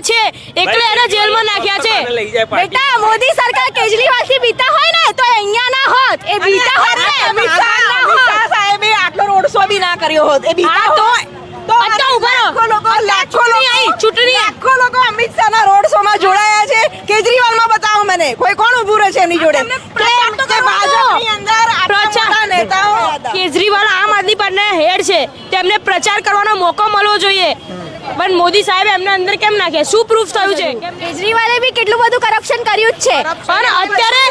છે? એટલે એને જેલમાં નાખ્યા છે? બેટા મોદી સરકાર કેજરીવાલથી બીતા હોય ને તો અહીંયા ના હોત. એ બીતા હોત ને અમિત શાહ ના હોત. સાહેબે આટલો રોડ શો બી ના કર્યો હોત. એ બીતા તો- શો માં જોડાયા છે. કેજરીવાલમાં બતાવો મને. કોઈ કોણ ઉભું રહે છે એની જોડે કેજરીવાલ આમ આદમી પાર્ટીના હેડ છે. તેમને પ્રચાર કરવાનો મોકો મળવો જોઈએ. પણ મોદી સાહેબ એમના અંદર કેમ નાખે શું પ્રૂફ થયું છે? કેજરીવાલે બી કેટલું બધું કરપ્શન કર્યું જ છે. પણ અત્યારે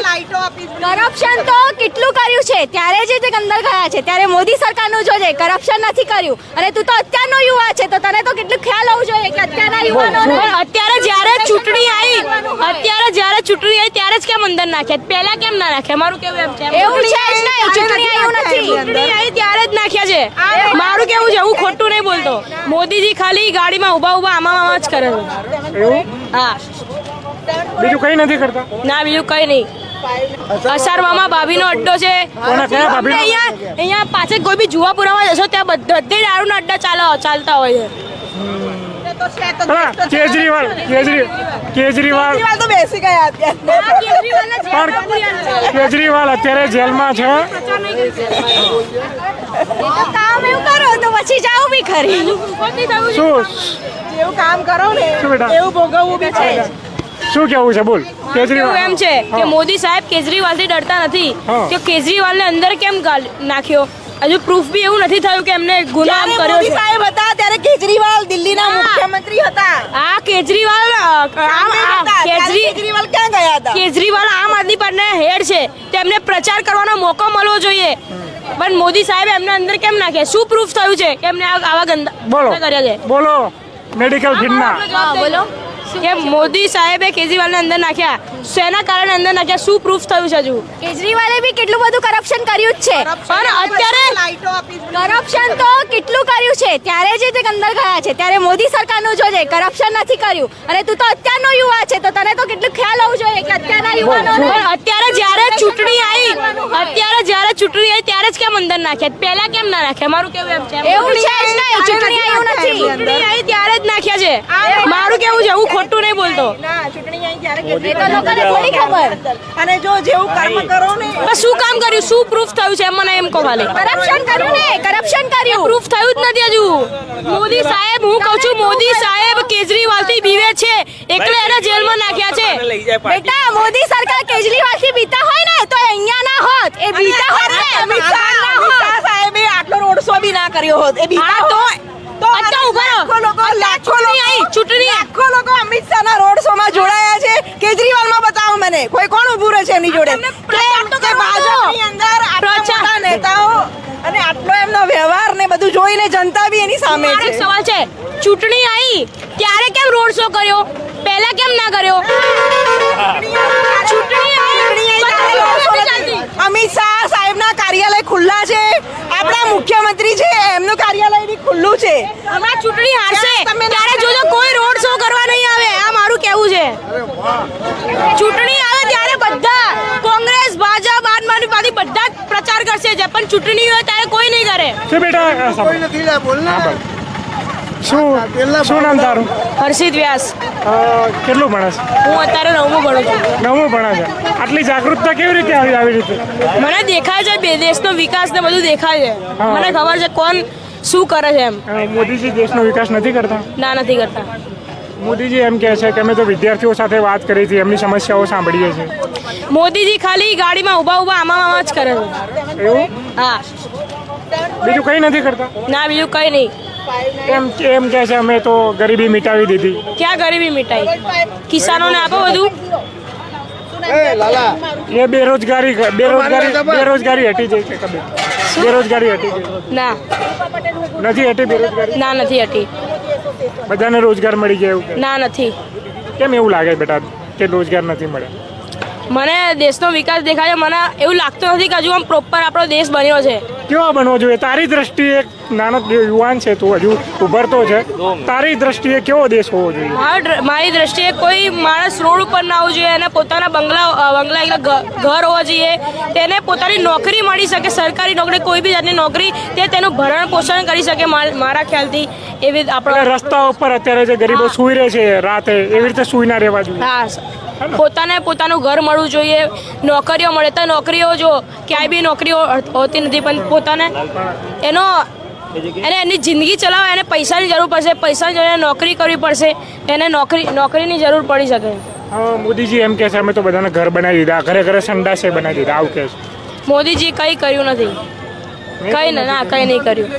કરપ્શન તો કેટલું કર્યું છે? ત્યારે જે તે અંદર ગયા છે ત્યારે મોદી સરકારનું જોજે કરપ્શન નથી કર્યું. અને તું તો અત્યારનો યુવા છે તો તને તો કેટલું ખ્યાલ હોવું જોઈએ કે અત્યારના યુવાનોને અત્યારે જ્યારે ચૂંટણી આવી અત્યારે જ્યારે ચૂંટણી આવી ત્યારે જ કેમ અંદર નાખ્યા? પહેલા કેમ ના નાખ્યા? મારું કેવું એમ છે? એવું છે જ નહીં ચૂંટણી આવ્યું નથી. ચૂંટણી આવી ત્યારે જ નાખ્યા છે. મારું કેવું છે? હું ખોટું નહીં બોલતો. મોદીજી ખાલી ગાડીમાં ઊભા ઊભા આમાં આમાં જ કરે એવું? હા. બીજું કઈ નથી કરતા? ના બીજું કઈ નહીં. અસાર મામા ભાભીનો અડ્ડો છે? અહીંયા અહીંયા પાછળ કોઈ બી જુવાપુરામાં જશો ત્યાં બધા દારૂના અડ્ડા ચાલો ચાલતા હોય છે. કેજરીવાલ કેજરી કેજરીવાલ. કેજરીવાલ તો બેસી ગયા પણ કેજરીવાલ અત્યારે જેલમાં છે કામ એવું કરો તો પછી જાઓ બી ખરી શું? જેવું કામ કરો ને એવું ભોગવવું બી છે. શું કેવું છે બોલ. કેજરીવાલ. એમ છે કે મોદી સાહેબ કેજરીવાલથી ડરતા નથી. કે કેજરીવાલ ને અંદર કેમ નાખ્યો? હજુ પ્રૂફ બી એવું નથી થયું કે એમને ગુનો આમ કર્યો છે. સાહેબ હતા ત્યારે કેજરીવાલ દિલ્હીના મુખ્યમંત્રી હતા. આ કેજરીવાલ કેજરીવાલ ક્યાં ગયા હતા? કેજરીવાલ આમ આદમી પાર્ટીના હેડ છે. તેમને પ્રચાર કરવાનો મોકો મળવો જોઈએ. પણ મોદી સાહેબ એમને અંદર કેમ નાખે શું પ્રૂફ થયું છે કે એમને આવા ગંદા બોલો. કર્યા છે? બોલો. મેડિકલ ફિલ્ડના બોલો. કે મોદી સાહેબે કેજરીવાલને અંદર નાખ્યા. શેના કારણે અંદર નાખ્યા. શું પ્રૂફ થયું છે હજુ? કેજરીવાલે બી કેટલું બધું કરપ્શન કર્યું જ છે. પણ અત્યારે કરપ્શન તો કેટલું કર્યું છે? ત્યારે જે તે અંદર ગયા છે ત્યારે મોદી સરકારનું જોજે કરપ્શન નથી કર્યું. અને તું તો અત્યારનો યુવા છે તો તને તો કેટલું ખ્યાલ હોવું જોઈએ કે અત્યારના યુવાનો અત્યારે જ્યારે ચૂંટણી આવી અત્યારે જ્યારે ચૂંટણી આવી ત્યારે જ કેમ અંદર નાખ્યા? પહેલા કેમ ના નાખ્યા? મારું કેવું એમ છે? એવું છે જ નહીં. ચૂંટણી આવી નથી. ચૂંટણી આવી ત્યારે જ નાખ્યા છે. મારું કેવું છે? હું ખોટું નહીં બોલતો. ના ચૂંટણી આવી ત્યારે એ તો લોકોને થોડી ખબર. અને જો જેવું કર્મ કરો ને શું કામ કર્યું? શું પ્રૂફ થયું છે? મને એમ કહો ખાલી. કરપ્શન કર્યું ને? કરપ્શન કર્યું. પ્રૂફ થયું જ નથી હજુ. મોદી સાહેબ હું કહું છું મોદી સાહેબ કેજરીવાલથી બીવે છે. એકલે એને જેલમાં નાખ્યા છે. બેટા મોદી સરકાર કેજરીવાલથી બીતા હોય ને તો એ અહીંયા ના હોત એ બીતા હોત ને અમિત ના હોત. શાહ સાહેબે આટલો રોડ શો બી ના કર્યો હોત. એ બીતા તો- તો અચ્છા ઊભા. લાખો લોકો લાખો લોકો આવી, ચૂંટણી. લાખો લોકો અમિત શાહના રોડ શો માં જોડાયા છે. કેજરીવાલમાં બતાવો મને. કોઈ કોણ ઊભું રહે છે એમની જોડે? કે. ભાજપની અંદર આટલા. મોટા નેતાઓ અને આટલો એમનો વ્યવહાર ને બધું જોઈને જનતા બી એની સામે છે. સવાલ છે. ચૂંટણી આવી ત્યારે કેમ રોડ શો કર્યો? પહેલા કેમ ના કર્યો? ચૂંટણી આવી, અમિત શાહ સાહેબના કાર્યાલય ખુલ્લા છે. આપણા મુખ્યમંત્રી છે એમનું કાર્યાલય બી ખુલ્લું છે. હમણાં ચૂંટણી હારશે. તમે ત્યારે જોજો કોઈ રોડ શો કરવા નહીં આવે. આ મારું કેવું છે. ચૂંટણી આવે ત્યારે બધા કોંગ્રેસ ભાજપ આમ આદમી પાર્ટી બધા જ પ્રચાર કરશે. જે પણ ચૂંટણી હોય ત્યારે કોઈ નહીં કરે. બેટા? આ શું શું નામ તારું? હર્ષિત વ્યાસ. કેટલું ભણે છે? હું અત્યારે નવમું ભણું છું. નવમું ભણે છે. આટલી જાગૃતતા કેવી રીતે આવી આવી રીતે? મને દેખાય છે બે દેશનો વિકાસ ને બધું દેખાય છે. મને ખબર છે કોણ શું કરે છે એમ. મોદીજી દેશનો વિકાસ નથી કરતા? ના નથી કરતા. મોદીજી એમ કહે છે કે અમે તો વિદ્યાર્થીઓ સાથે વાત કરી હતી એમની સમસ્યાઓ સાંભળીએ છીએ. મોદીજી ખાલી ગાડીમાં ઊભા ઊભા આમાં આમાં જ કરે છે. એવું? હા. બીજું કંઈ નથી કરતા? ના બીજું કંઈ નહીં. એમ એમ કહે છે અમે તો ગરીબી મિટાવી દીધી. ક્યાં ગરીબી મિટાઈ? કિસાનોને આપો બધું? એ બેરોજગારી બેરોજગારી બેરોજગારી હટી જાય છે બેરોજગારી હટી જાય ના. નથી હટી બેરોજગારી? ના નથી હટી. બધાને રોજગાર મળી જાય એવું ના નથી. કેમ એવું લાગે બેટા કે રોજગાર નથી મળે? મને દેશનો વિકાસ દેખાય છે મને એવું લાગતું નથી કે હજુ આમ પ્રોપર આપણો દેશ બન્યો છે. કેવો બનવો જોઈએ? તારી દ્રષ્ટિએ એક નાનો યુવાન છે તું હજુ ઉભરતો છે. તારી દ્રષ્ટિએ કેવો દેશ હોવો જોઈએ? મારા દ્રષ્ટિએ કોઈ માણસ રોડ ઉપર ના આવવું જોઈએ અને પોતાના બંગલા બંગલા એટલે ઘર હોવા જોઈએ. તેને પોતાની નોકરી મળી શકે સરકારી નોકરી કોઈ બી જાતની નોકરી તે તેનું ભરણ પોષણ કરી શકે મારા ખ્યાલથી. એવી આપણા આપણે રસ્તા ઉપર અત્યારે જે ગરીબો સૂઈ રહે છે રાતે એવી રીતે સૂઈ ના રહેવા જોઈએ. હા પોતાને પોતાનું ઘર મળવું જોઈએ નોકરીઓ મળે. તો નોકરીઓ જો ક્યાંય બી નોકરીઓ હોતી નથી પણ પોતાને એનો એને એની જિંદગી ચલાવવા એને પૈસાની જરૂર પડશે. પૈસાની જરૂર નોકરી કરવી પડશે. એને નોકરી નોકરીની જરૂર પડી શકે. મોદીજી એમ કહે છે અમે તો બધાને ઘર બનાવી દીધા ઘરે ઘરે સંડાસે બનાવી દીધા. આવું કહે છે. મોદીજી કંઈ કર્યું નથી. કંઈ ના ના કંઈ નહીં કર્યું.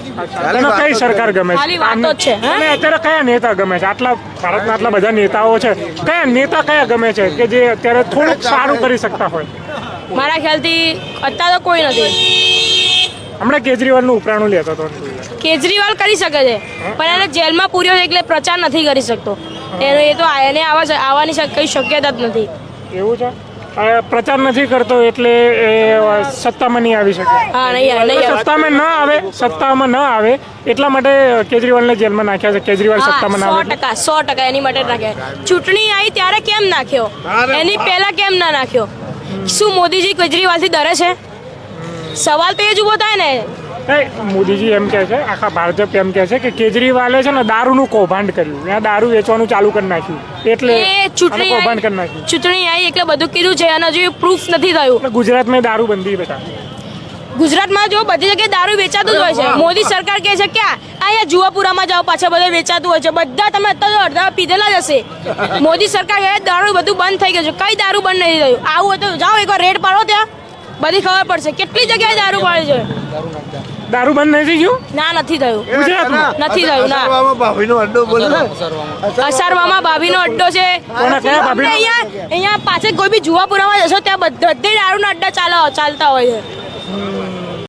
કઈ સરકાર ગમે છે? વાતો છે, અને અત્યારે કયા નેતા ગમે છે? આટલા ભારતના આટલા બધા નેતાઓ છે. કયા નેતા કયા ગમે છે કે જે અત્યારે થોડુંક સારું કરી શકતા હોય? મારા ખ્યાલથી અત્યારે તો કોઈ નથી. હમણાં કેજરીવાલનું ઉપરાણું લેતો હતો. કેજરીવાલ કરી શકે છે પણ એને જેલમાં પૂર્યો છે એટલે પ્રચાર નથી કરી શકતો. એનો એ તો એને આવા આવવાની કઈ શક્યતા જ નથી. એવું છે? પ્રચાર નથી કરતો એટલે એ સત્તામાં નહીં આવી શકે. સત્તામાં ન આવે સત્તામાં ન આવે એટલા માટે કેજરીવાલને જેલમાં નાખ્યા છે. કેજરીવાલ સત્તામાં ના સો આવે ટકા સો ટકા એની માટે નાખ્યા ચૂંટણી આવી ત્યારે કેમ નાખ્યો? એની પહેલા કેમ ના નાખ્યો? શું મોદીજી કેજરીવાલથી ડરે છે? સવાલ તો એ જ ઊભો થાય ને. મોદીજી એમ કહે છે આખા ભાજપ એમ કહે છે કે કેજરીવાલે છે ને દારૂનું કૌભાંડ કર્યું. ત્યાં દારૂ વેચવાનું ચાલુ કરી નાખ્યું. એટલે ચૂંટણી કૌભાંડ કરી નાખ્યું. ચૂંટણી આવી એટલે બધું કીધું છે અને હજુ પ્રૂફ નથી થયું. ગુજરાત ગુજરાતમાં દારૂ બંધી બેટા ગુજરાતમાં જો બધી જગ્યાએ દારૂ વેચાતું જ હોય છે. મોદી સરકાર કહે છે ક્યાં અહીંયા જુવાપુરામાં જાઓ પાછા બધે વેચાતું હોય છે. બધા તમે અત્યારે અડધા પીધેલા જ હશે. મોદી સરકાર કહે દારૂ બધું બંધ થઈ ગયું છે. કઈ દારૂ બંધ નથી થયું? આવું હોય તો જાઓ એકવાર રેડ પાડો ત્યાં. બધી ખબર પડશે. કેટલી જગ્યાએ દારૂ પાડે છે? દારૂ બંધ નથી થયું? ના નથી થયું. ગુજરાતમાં? નથી થયું ના. અસરવામાં ભાભીનો અડ્ડો બોલો. અસારવામાં ભાભીનો અડ્ડો છે. અહીંયા અહીંયા પાછળ કોઈ બી જુવાપુરામાં જશો ત્યાં બધે દારૂના અડ્ડા ચાલો ચાલતા હોય છે.